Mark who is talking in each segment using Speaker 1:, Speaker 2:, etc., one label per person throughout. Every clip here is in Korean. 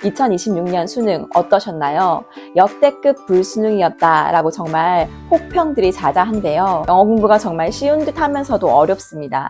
Speaker 1: 2026년 수능 어떠셨나요? 역대급 불수능이었다라고 정말 혹평들이 자자한데요. 영어 공부가 정말 쉬운 듯 하면서도 어렵습니다.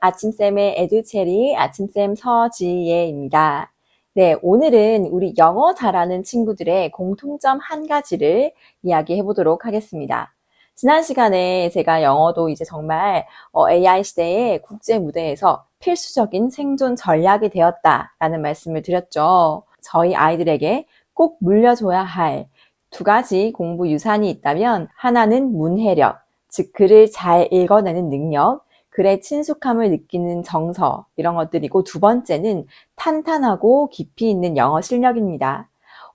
Speaker 1: 아침쌤의 에듀체리 아침쌤 서지예입니다. 네, 오늘은 우리 영어 잘하는 친구들의 공통점 한 가지를 이야기해 보도록 하겠습니다. 지난 시간에 제가 영어도 이제 정말 어, AI 시대의 국제 무대에서 필수적인 생존 전략이 되었다라는 말씀을 드렸죠. 저희 아이들에게 꼭 물려줘야 할 두 가지 공부 유산이 있다면 하나는 문해력, 즉 글을 잘 읽어내는 능력, 글의 친숙함을 느끼는 정서 이런 것들이고 두 번째는 탄탄하고 깊이 있는 영어 실력입니다.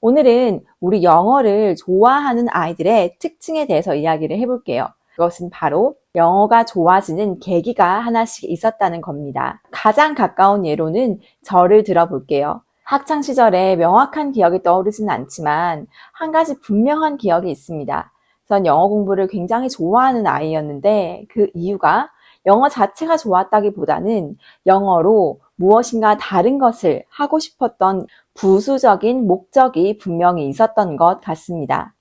Speaker 1: 오늘은 우리 영어를 좋아하는 아이들의 특징에 대해서 이야기를 해볼게요. 그것은 바로 영어가 좋아지는 계기가 하나씩 있었다는 겁니다. 가장 가까운 예로는 저를 들어볼게요. 학창 시절에 명확한 기억이 떠오르진 않지만 한 가지 분명한 기억이 있습니다. 전 영어 공부를 굉장히 좋아하는 아이였는데 그 이유가 영어 자체가 좋았다기보다는 영어로 무엇인가 다른 것을 하고 싶었던 부수적인 목적이 분명히 있었던 것 같습니다.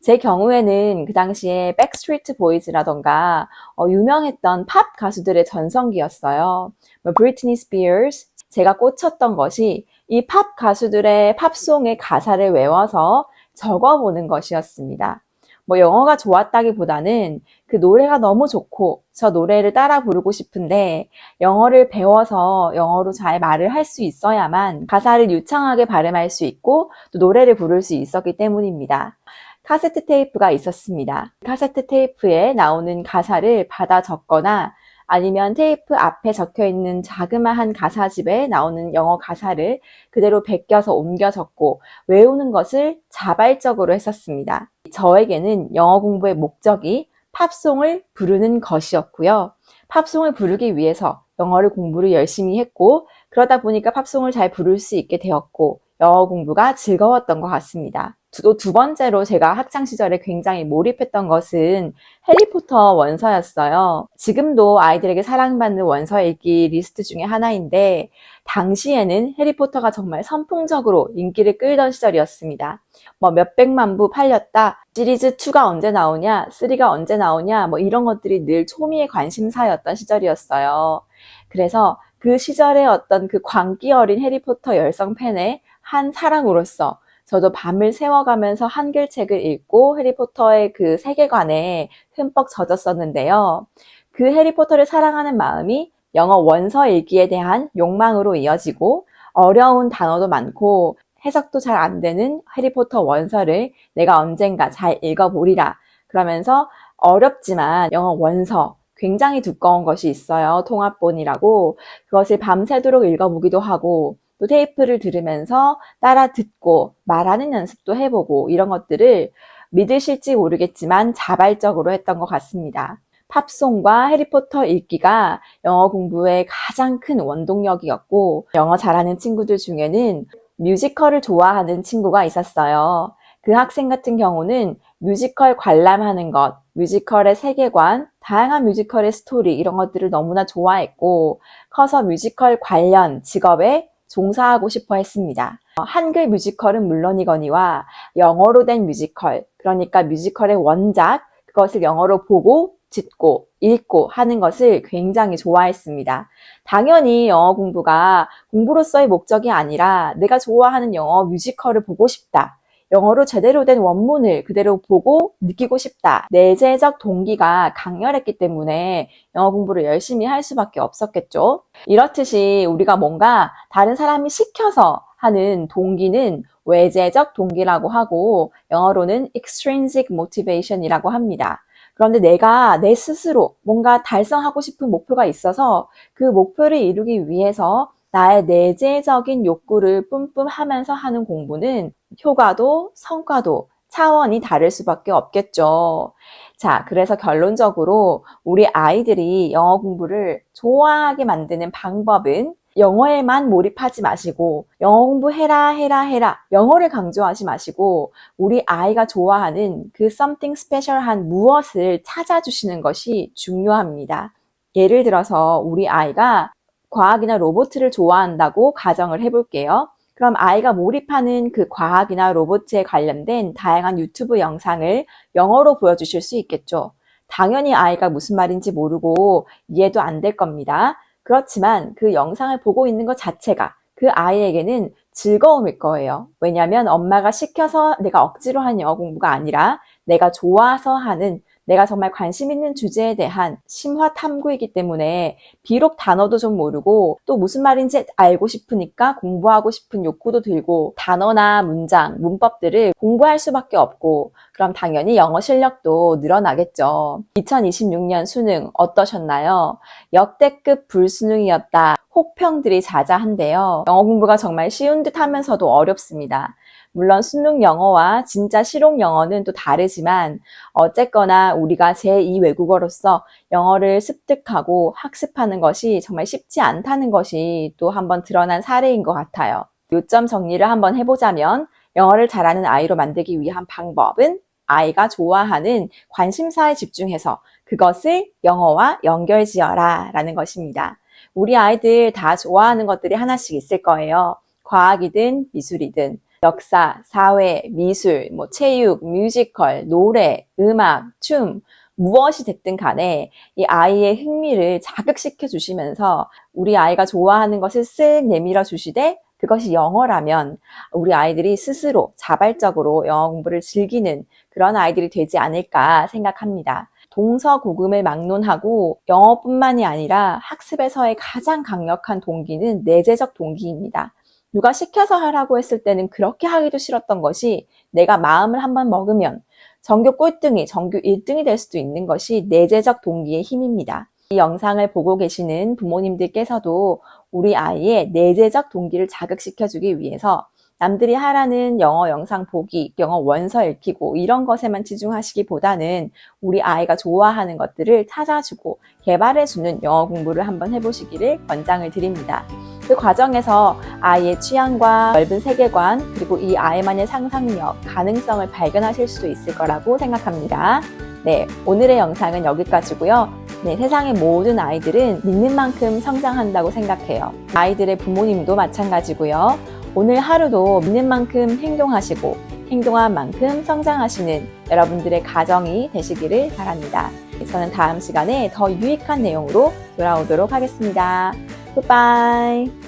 Speaker 1: 제 경우에는 그 당시에 백스트리트 보이즈라던가 어, 유명했던 팝 가수들의 전성기였어요. 뭐 브리트니 스피어스 제가 꽂혔던 것이 이 팝 가수들의 팝송의 가사를 외워서 적어보는 것이었습니다. 뭐 영어가 좋았다기보다는 그 노래가 너무 좋고 저 노래를 따라 부르고 싶은데 영어를 배워서 영어로 잘 말을 할 수 있어야만 가사를 유창하게 발음할 수 있고 또 노래를 부를 수 있었기 때문입니다. 카세트 테이프가 있었습니다. 카세트 테이프에 나오는 가사를 받아 적거나 아니면 테이프 앞에 적혀 있는 자그마한 가사집에 나오는 영어 가사를 그대로 베껴서 옮겨 적고 외우는 것을 자발적으로 했었습니다. 저에게는 영어 공부의 목적이 팝송을 부르는 것이었고요. 팝송을 부르기 위해서 영어를 공부를 열심히 했고 그러다 보니까 팝송을 잘 부를 수 있게 되었고 영어 공부가 즐거웠던 것 같습니다. 또 두 번째로 제가 학창 시절에 굉장히 몰입했던 것은 해리포터 원서였어요. 지금도 아이들에게 사랑받는 원서 읽기 리스트 중에 하나인데 당시에는 해리포터가 정말 선풍적으로 인기를 끌던 시절이었습니다. 뭐 몇백만 부 팔렸다. 시리즈 2가 언제 나오냐, 3가 언제 나오냐, 뭐 이런 것들이 늘 초미의 관심사였던 시절이었어요. 그래서 그 시절의 어떤 그 광기 어린 해리포터 열성 팬의 한 사람으로서 저도 밤을 새워가면서 한글책을 읽고 해리포터의 그 세계관에 흠뻑 젖었었는데요. 그 해리포터를 사랑하는 마음이 영어 원서 읽기에 대한 욕망으로 이어지고 어려운 단어도 많고 해석도 잘 안 되는 해리포터 원서를 내가 언젠가 잘 읽어보리라. 그러면서 어렵지만 영어 원서 굉장히 두꺼운 것이 있어요. 통합본이라고. 그것을 밤새도록 읽어보기도 하고 또 테이프를 들으면서 따라 듣고 말하는 연습도 해보고 이런 것들을 믿으실지 모르겠지만 자발적으로 했던 것 같습니다. 팝송과 해리포터 읽기가 영어 공부의 가장 큰 원동력이었고 영어 잘하는 친구들 중에는 뮤지컬을 좋아하는 친구가 있었어요. 그 학생 같은 경우는 뮤지컬 관람하는 것, 뮤지컬의 세계관, 다양한 뮤지컬의 스토리 이런 것들을 너무나 좋아했고 커서 뮤지컬 관련 직업에 종사하고 싶어 했습니다. 한글 뮤지컬은 물론이거니와 영어로 된 뮤지컬, 그러니까 뮤지컬의 원작, 그것을 영어로 보고 듣고 읽고 하는 것을 굉장히 좋아했습니다. 당연히 영어 공부가 공부로서의 목적이 아니라 내가 좋아하는 영어 뮤지컬을 보고 싶다. 영어로 제대로 된 원문을 그대로 보고 느끼고 싶다. 내재적 동기가 강렬했기 때문에 영어 공부를 열심히 할 수밖에 없었겠죠. 이렇듯이 우리가 뭔가 다른 사람이 시켜서 하는 동기는 외재적 동기라고 하고 영어로는 extrinsic motivation이라고 합니다. 그런데 내가 내 스스로 뭔가 달성하고 싶은 목표가 있어서 그 목표를 이루기 위해서 나의 내재적인 욕구를 뿜뿜 하면서 하는 공부는 효과도 성과도 차원이 다를 수밖에 없겠죠. 자, 그래서 결론적으로 우리 아이들이 영어 공부를 좋아하게 만드는 방법은 영어에만 몰입하지 마시고 영어 공부해라 해라 해라 영어를 강조하지 마시고 우리 아이가 좋아하는 그 something special한 무엇을 찾아주시는 것이 중요합니다. 예를 들어서 우리 아이가 과학이나 로봇을 좋아한다고 가정을 해볼게요. 그럼 아이가 몰입하는 그 과학이나 로봇에 관련된 다양한 유튜브 영상을 영어로 보여주실 수 있겠죠. 당연히 아이가 무슨 말인지 모르고 이해도 안 될 겁니다. 그렇지만 그 영상을 보고 있는 것 자체가 그 아이에게는 즐거움일 거예요. 왜냐하면 엄마가 시켜서 내가 억지로 한 영어 공부가 아니라 내가 좋아서 하는 내가 정말 관심 있는 주제에 대한 심화 탐구이기 때문에 비록 단어도 좀 모르고 또 무슨 말인지 알고 싶으니까 공부하고 싶은 욕구도 들고 단어나 문장, 문법들을 공부할 수밖에 없고 그럼 당연히 영어 실력도 늘어나겠죠. 2026년 수능 어떠셨나요? 역대급 불수능이었다. 혹평들이 자자한데요. 영어 공부가 정말 쉬운 듯 하면서도 어렵습니다. 물론 수능 영어와 진짜 실용 영어는 또 다르지만 어쨌거나 우리가 제2 외국어로서 영어를 습득하고 학습하는 것이 정말 쉽지 않다는 것이 또 한번 드러난 사례인 것 같아요. 요점 정리를 한번 해보자면 영어를 잘하는 아이로 만들기 위한 방법은 아이가 좋아하는 관심사에 집중해서 그것을 영어와 연결지어라 라는 것입니다. 우리 아이들 다 좋아하는 것들이 하나씩 있을 거예요. 과학이든 미술이든 역사, 사회, 미술, 뭐 체육, 뮤지컬, 노래, 음악, 춤 무엇이 됐든 간에 이 아이의 흥미를 자극시켜 주시면서 우리 아이가 좋아하는 것을 쓱 내밀어 주시되 그것이 영어라면 우리 아이들이 스스로 자발적으로 영어 공부를 즐기는 그런 아이들이 되지 않을까 생각합니다. 동서 고금을 막론하고 영어뿐만이 아니라 학습에서의 가장 강력한 동기는 내재적 동기입니다. 누가 시켜서 하라고 했을 때는 그렇게 하기도 싫었던 것이 내가 마음을 한번 먹으면 전교 꼴등이 전교 1등이 될 수도 있는 것이 내재적 동기의 힘입니다. 이 영상을 보고 계시는 부모님들께서도 우리 아이의 내재적 동기를 자극시켜주기 위해서 남들이 하라는 영어 영상 보기, 영어 원서 읽히고 이런 것에만 치중하시기보다는 우리 아이가 좋아하는 것들을 찾아주고 개발해주는 영어 공부를 한번 해보시기를 권장을 드립니다. 그 과정에서 아이의 취향과 넓은 세계관, 그리고 이 아이만의 상상력, 가능성을 발견하실 수도 있을 거라고 생각합니다. 네, 오늘의 영상은 여기까지고요. 네, 세상의 모든 아이들은 믿는 만큼 성장한다고 생각해요. 아이들의 부모님도 마찬가지고요. 오늘 하루도 믿는 만큼 행동하시고 행동한 만큼 성장하시는 여러분들의 가정이 되시기를 바랍니다. 저는 다음 시간에 더 유익한 내용으로 돌아오도록 하겠습니다. 굿바이.